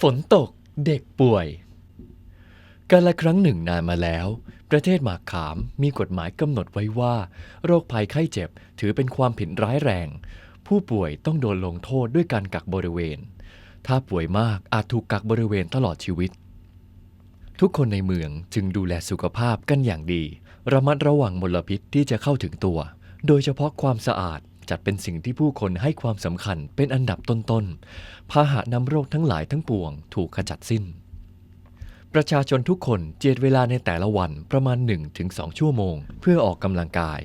ฝนตกเด็กป่วย การละครั้งหนึ่งนานมาแล้ว ประเทศหมากขามมีกฎหมายกำหนดไว้ว่า โรคภัยไข้เจ็บถือเป็นความผิดร้ายแรง ผู้ป่วยต้องโดนลงโทษด้วยการกักบริเวณ ถ้าป่วยมากอาจถูกกักบริเวณตลอดชีวิต ทุกคนในเมืองจึงดูแลสุขภาพกันอย่างดี ระมัดระวังมลพิษที่จะเข้าถึงตัว โดยเฉพาะความสะอาด จัดเป็นสิ่งที่ผู้คนให้ความสำคัญเป็นอันดับต้นๆพาหะนำโรคทั้งหลายทั้งปวงถูกขจัดสิ้น ประชาชนทุกคนเจียดเวลาในแต่ละวันประมาณ 1-2 ชั่วโมง เพื่อออกกำลังกาย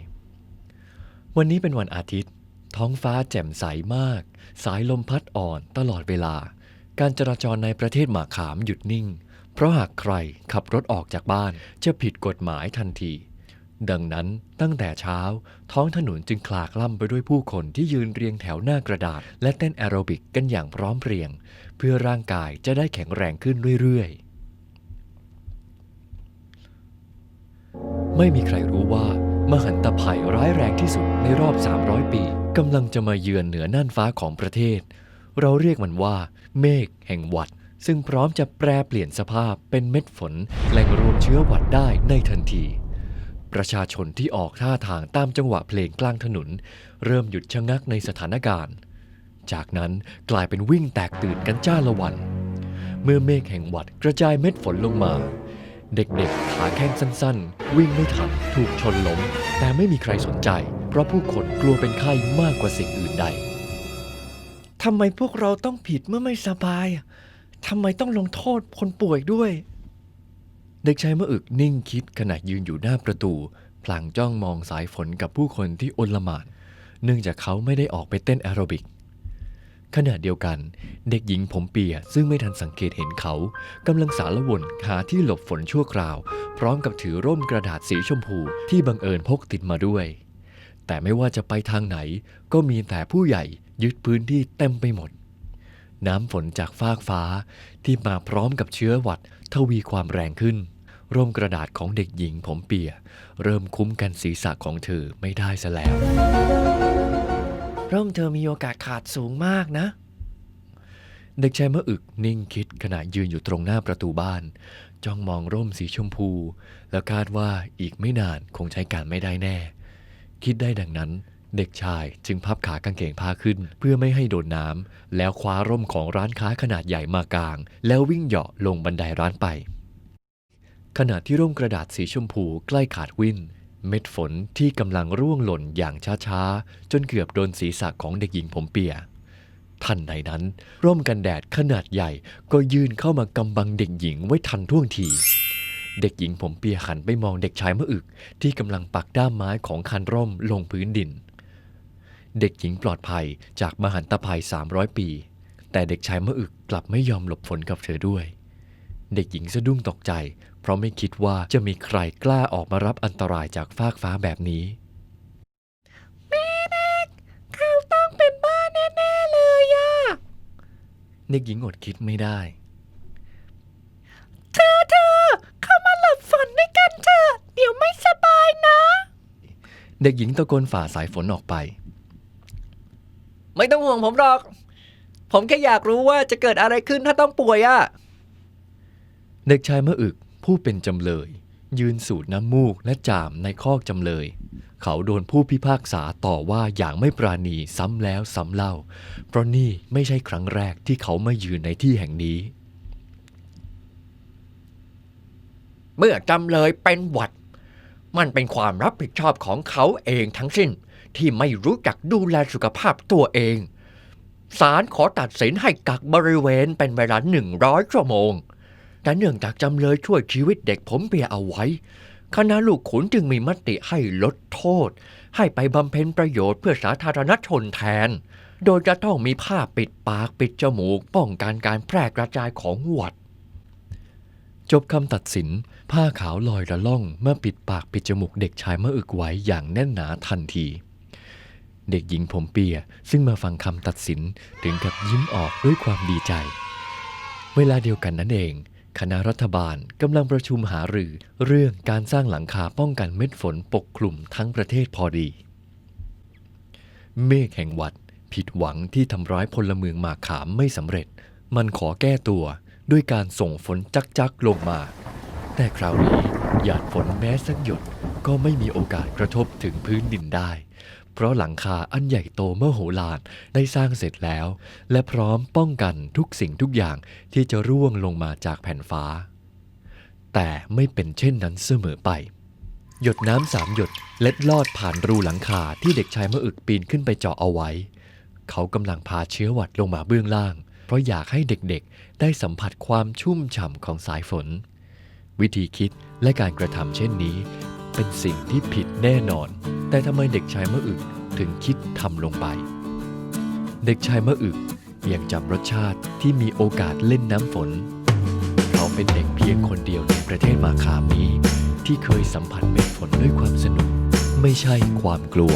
วันนี้เป็นวันอาทิตย์ ท้องฟ้าแจ่มใสมาก สายลมพัดอ่อนตลอดเวลา การจราจรในประเทศหมาขามหยุดนิ่ง เพราะหากใครขับรถออกจากบ้านจะผิดกฎหมายทันที ดังนั้นตั้งแต่เช้า ท้องถนนจึงคลากล่ำไปด้วยผู้คนที่ยืนเรียงแถวหน้ากระดาษ และเต้นแอโรบิกกันอย่างพร้อมเพรียง เพื่อร่างกายจะได้แข็งแรงขึ้นเรื่อยๆ ไม่มีใครรู้ว่ามหันตภัยร้ายแรงที่สุดในรอบ 300 ปีกำลังจะมาเยือนเหนือน่านฟ้าของประเทศ เราเรียกมันว่า เมฆแห่งหวัด ซึ่งพร้อมจะแปรเปลี่ยนสภาพเป็นเม็ดฝนแหล่งรวมเชื้อหวัดได้ในทันที ประชาชนที่ออกท่าทางตามจังหวะเพลงกลางถนน เริ่มหยุดชะงักในสถานการณ์ จากนั้นกลายเป็นวิ่งแตกตื่นกันจ้าละวัน เมื่อเมฆแห่งหวัดกระจายเม็ดฝนลงมา เด็กๆขาแข้งสั้นๆ วิ่งไม่ทันถูกชนล้ม แต่ไม่มีใครสนใจ เพราะผู้คนกลัวเป็นไข้มากกว่าสิ่งอื่นใดทำไมพวกเราต้องผิดเมื่อไม่สบายทำไมต้องลงโทษคนป่วยด้วย เด็กชายมะอึกนิ่งคิดขณะยืนอยู่หน้าประตู พลางจ้องมองสายฝนกับผู้คนที่อนละหมาด เนื่องจากเขาไม่ได้ออกไปเต้นแอโรบิก ขณะเดียวกัน เด็กหญิงผมเปียซึ่งไม่ทันสังเกตเห็นเขากำลังสารวนหาที่หลบฝนชั่วคราว พร้อมกับถือร่มกระดาษสีชมพูที่บังเอิญพกติดมาด้วย แต่ไม่ว่าจะไปทางไหน ก็มีแต่ผู้ใหญ่ยึดพื้นที่เต็มไปหมด น้ำฝนจากฟากฟ้าที่มาพร้อมกับเชื้อหวัดทวีความแรงขึ้น ร่มกระดาษของเด็กหญิงผมเปีย เริ่มคุ้มกันศีรษะของเธอไม่ได้ซะแล้ว ร่มเธอมีโอกาสขาดสูงมากนะ เด็กชายมะอึกนิ่งคิดขณะยืนอยู่ตรงหน้าประตูบ้าน จ้องมองร่มสีชมพู แล้วคาดว่าอีกไม่นานคงใช้การไม่ได้แน่ คิดได้ดังนั้น เด็กชายจึงพับขากางเกงผ้าขึ้น เพื่อไม่ให้โดนน้ำ แล้วคว้าร่มของร้านค้าขนาดใหญ่มากลาง แล้ววิ่งเหาะลงบันไดร้านไป ขณะที่ร่มกระดาษสีชมพูใกล้ขาดวิ่นเม็ดฝนที่กำลังร่วงหล่นอย่างช้าๆ จนเกือบโดนศีรษะของเด็กหญิงผมเปียทันใดนั้น ร่มกันแดดขนาดใหญ่ก็ยื่นเข้ามากำบังเด็กหญิงไว้ทันท่วงที เด็กหญิงผมเปียหันไปมองเด็กชายมะอึก ที่กำลังปักด้ามไม้ของคันร่มลงพื้นดิน เด็กหญิงปลอดภัยจากมหันตภัย 300 ปี แต่เด็กชายมะอึกกลับไม่ยอมหลบฝนกับเธอด้วย เด็กหญิงสะดุ้งตกใจ เพราะไม่คิดว่าจะมีใครกล้าออกมารับอันตรายจากฟากฟ้าแบบนี้เขาต้องเป็นบ้าแน่ๆเลยอะเด็กหญิงอดคิดไม่ได้เธอเธอเข้ามาหลบฝนด้วยกันเถอะเดี๋ยวไม่สบายนะ เด็กหญิงตะโกนฝ่าสายฝนออกไป ไม่ต้องห่วงผมหรอก ผมแค่อยากรู้ว่าจะเกิดอะไรขึ้นถ้าต้องป่วยอะเด็กชายมะอึกผู้เป็นจำเลย ยืนสูดน้ำมูกและจามในคอกจำเลย เขาโดนผู้พิพากษาต่อว่าอย่างไม่ปราณีซ้ำแล้วซ้ำเล่า เพราะนี่ไม่ใช่ครั้งแรกที่เขามายืนในที่แห่งนี้ เมื่อจำเลยเป็นหวัด มันเป็นความรับผิดชอบของเขาเองทั้งสิ้น ที่ไม่รู้จักดูแลสุขภาพตัวเองศาลขอตัดสินให้กักบริเวณเป็นเวลาหนึ่งร้อยชั่วโมง แต่เนื่องจากจำเลยช่วยชีวิตเด็กผมเปียเอาไว้ คณะลูกขุนจึงมีมติให้ลดโทษ ให้ไปบำเพ็ญประโยชน์เพื่อสาธารณชนแทน โดยจะต้องมีผ้าปิดปากปิดจมูก ป้องกันการแพร่กระจายของหวัด จบคำตัดสิน ผ้าขาวลอยระล่องเมื่อปิดปากปิดจมูกเด็กชายมะอึกไว้อย่างแน่นหนาทันที เด็กหญิงผมเปียซึ่งมาฟังคำตัดสินถึงกับยิ้มออกด้วยความดีใจ เวลาเดียวกันนั่นเอง คณะรัฐบาลกำลังประชุมหารือเรื่องการสร้างหลังคาป้องกันเม็ดฝนปกคลุมทั้งประเทศพอดี เมฆแห่งวัดผิดหวังที่ทำร้ายพลเมืองมาขามไม่สำเร็จ มันขอแก้ตัวด้วยการส่งฝนจักๆลงมา แต่คราวนี้หยาดฝนแม้สักหยดก็ไม่มีโอกาสกระทบถึงพื้นดินได้ เพราะหลังคาอันใหญ่โตเมื่อโหฬารได้สร้างเสร็จแล้ว และพร้อมป้องกันทุกสิ่งทุกอย่างที่จะร่วงลงมาจากแผ่นฟ้า แต่ไม่เป็นเช่นนั้นเสมอไป หยดน้ำสามหยดเล็ดลอดผ่านรูหลังคาที่เด็กชายมะอึกปีนขึ้นไปเจาะเอาไว้ เขากำลังพาเชื้อหวัดลงมาเบื้องล่าง เพราะอยากให้เด็กๆ ได้สัมผัสความชุ่มฉ่ำของสายฝน วิธีคิดและการกระทำเช่นนี้ เป็นสิ่งที่ผิดแน่นอน แต่ทำไมเด็กชายมะอึกถึงคิดทำลงไป เด็กชายมะอึกยังจำรสชาติที่มีโอกาสเล่นน้ำฝน เขาเป็นเด็กเพียงคนเดียวในประเทศมาคามนี้ที่เคยสัมผัสเม็ดฝนด้วยความสนุก ไม่ใช่ความกลัว